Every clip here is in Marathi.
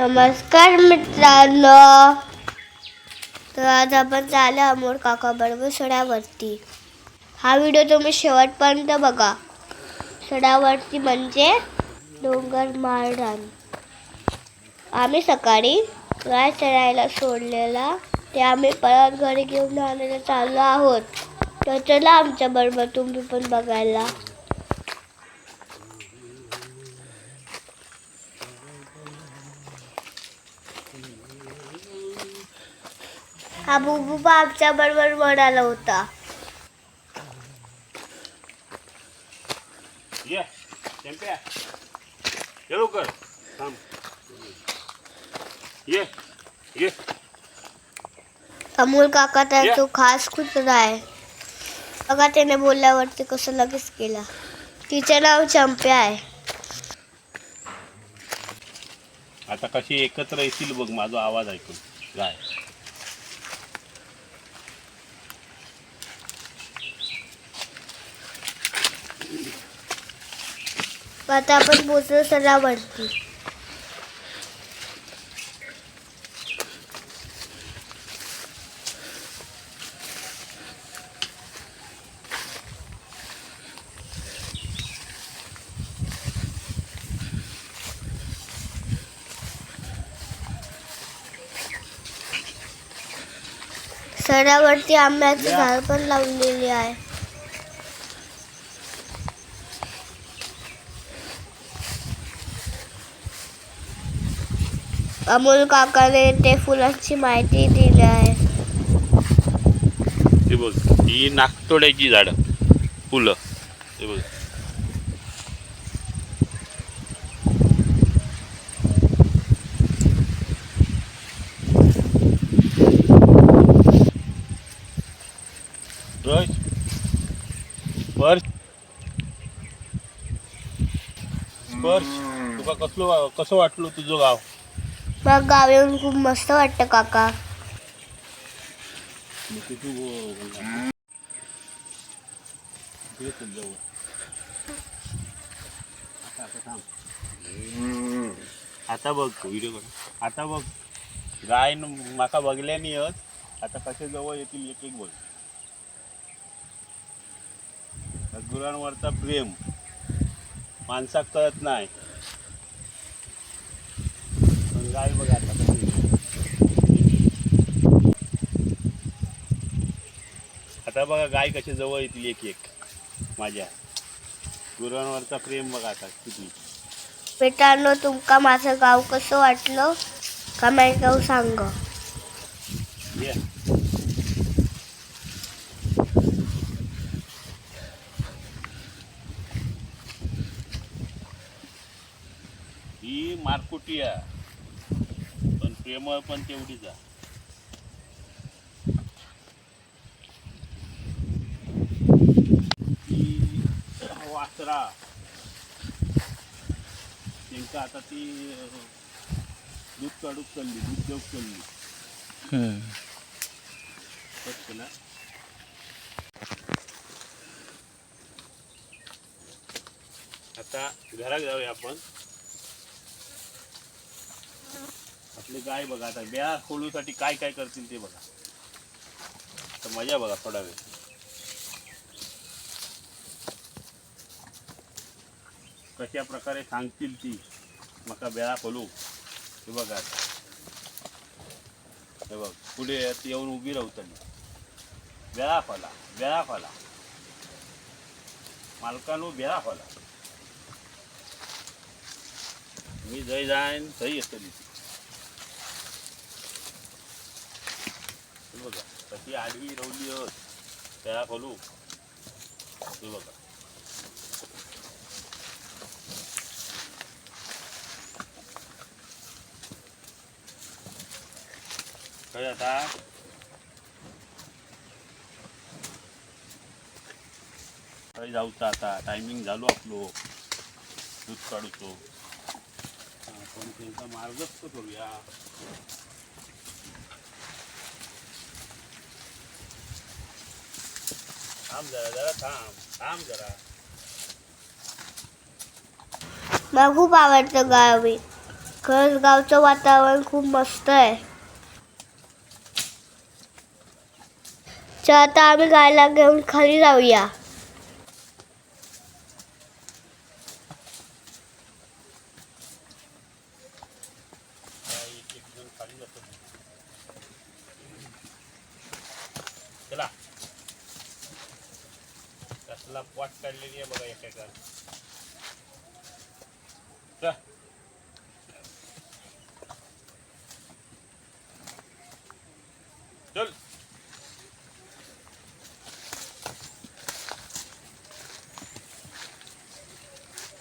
नमस्कार मित्रांनो. तर आज आपण चालू अमोल काका बरोबर सड्यावरती हा व्हिडिओ तुम्ही शेवटपर्यंत बघा. सड्यावरती म्हणजे डोंगर माळरान आम्ही सकाळी गाय चढायला सोडलेला. ते आम्ही परत घरी घेऊन आणायला चाललो आहोत. तर चला आमच्या बरोबर तुम्ही पण बघायला. हा बुबुबा आमच्या बरोबर वडाला होता. ये चंप्या. ये लवकर. थांब. ये ये. अमोल काका तर. तो खास कुत्रा आहे. बघा त्याने बोलल्यावरती कसं लगेच केला. तिचं नाव चंप्या आहे. आता कशी एकत्र येतील बघ माझा आवाज ऐकून. गाय आता आपण पोचलो सरावरती सरावरती आंब्याचे झाड पण लावलेले आहे. अमोल काकाने ते फुलांची माहिती दिली आहे. हे बघ ही नागतोड्याची झाड फुलं. हे बघ. स्पर्श. स्पर्श तुका कसलो कसं वाटलो तुझं गाव? मला गाव येऊन खूप मस्त वाटतं काका. आता बघ व्हिडिओ कर आता बघ. गाय माका बघल्यानी यत. आता कसे जवळ येतील एक एक बघ गुरांवरचा प्रेम. माणसाक कळत नाही. गाय बघ आता. आता बघा गाय कशी जवळ येतील एक एक माझ्या. गुरांवरचा प्रेम बघा आता किती. मित्रांनो तुमका माझं गाव कसं वाटलं? कमेंट करून सांग. ये. ही मारकुटी आहे पण प्रेमळ पण तेवढीच आहे वासरा. त्यांका आता ती दूध काढूक चालली दूध देऊक चालली केला आता घरात जाऊया आपण. आपली गाय बघा आता. ब्या खोलूसाठी काय काय करतील ते बघा. तर मजा बघा थोडा वेळ. कशा प्रकारे सांगतील ती. मका बेळा खोलू. हे बघा आता. हे बघ. पुढे येऊन उभी राहतली बेळा खोला. बेळा खोला. मालकानो बेळा खोला. मी जय जाईन थंय येतली ती हे कशी आडवी रवली होत. खोलू. हे बघा. काय आता. काही जाऊचं आता. टायमिंग झालो आपलो. दूध काढूचो. आपण त्यांचा मार्गच करूया. थांब जरा जरा थांब थांब जरा. मला खूप आवडतं गावी. खरंच गावचं वातावरण खूप मस्त आहे. चल आता आम्ही गायला घेऊन खाली जाऊया चला वाट काढलेली आहे बघा एका चल. चल.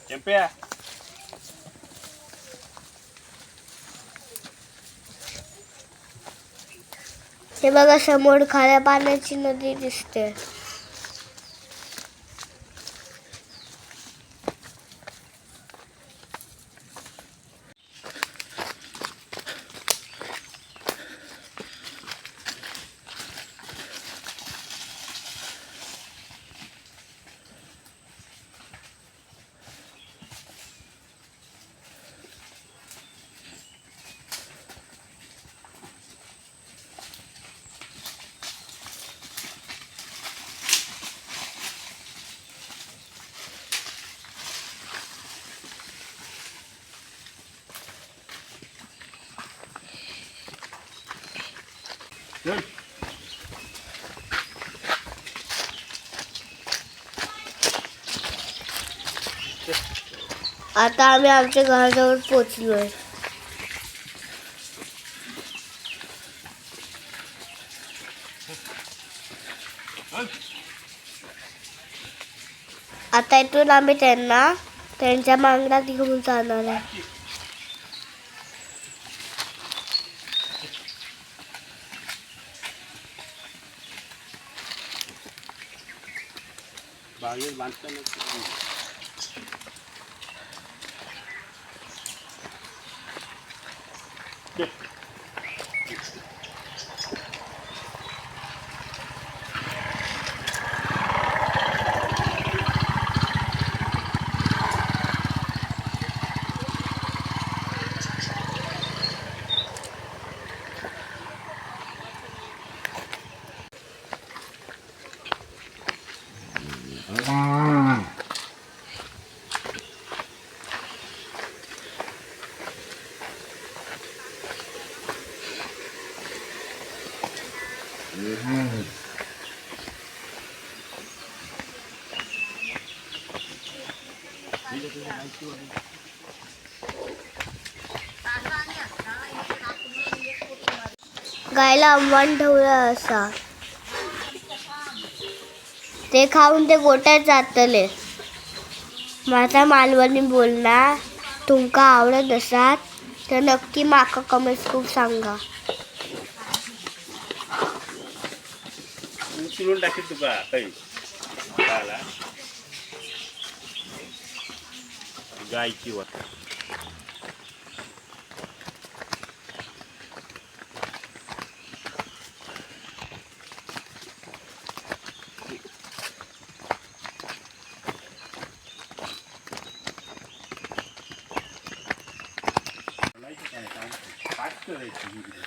चंप्या. हे बघा समोर खाऱ्या पाण्याची नदी दिसते. आता आम्ही आमच्या घराजवळ पोचलोय आता इथून आम्ही त्यांना त्यांच्या मांगरात घेऊन जाणार आहे. बागेत बांधताना Yeah. गायला आव्हान ठेवलं असा ते खाऊन ते गोट्यात जातले. माझा मालवणी बोलणार तुमका आवडत असात तर नक्की माका कमीच खूप सांगा. उचलून टाकेल तुका काही गायची वाटत Mm-hmm.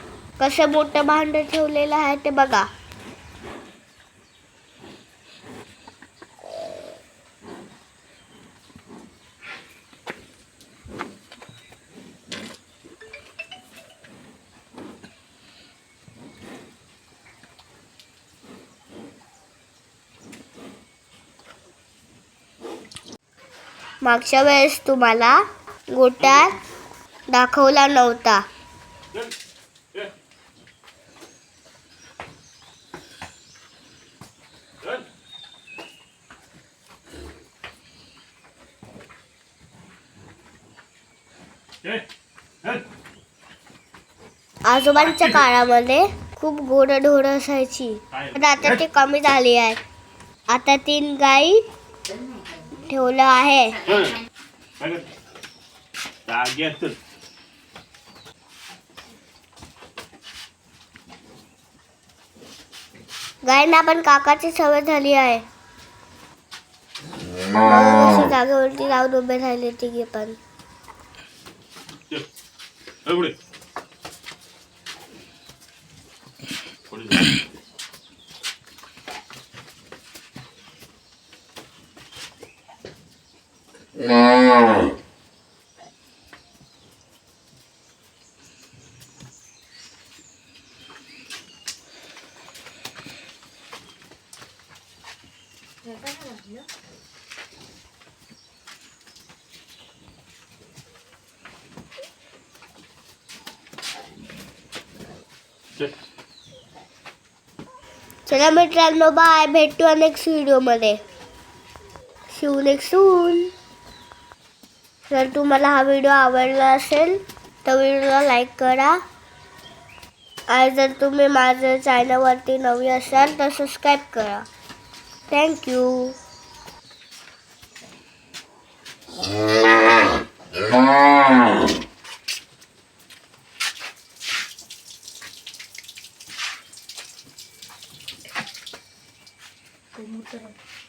कसं मोठं भांड ठेवलेलं आहे ते बघा. मागच्या वेळेस तुम्हाला गोट्यात दाखवला नव्हता चल, ये. चल. ये, चल. आजोबांच्या काळामध्ये खूप गोड ढोर असायची? पण आता ती कमी झाली आहे. आता तीन गाई ठेवलं आहे. गायींना पण काकाची सवय झाली आहे. अशी जागेवरती जाऊन उभे राहिले तिघे पण चल. ये पुढे. पुढे जा. चला मित्रांनो बाय भेटू नेक्स्ट व्हिडिओमध्ये शिव नेक्स्ट सून जर तुम्हाला हा व्हिडिओ आवडला असेल तर व्हिडिओला लाईक करा. आणि जर तुम्ही माझ्या चॅनलवरती नवी असाल तर सबस्क्राईब करा. Thank you Yeah.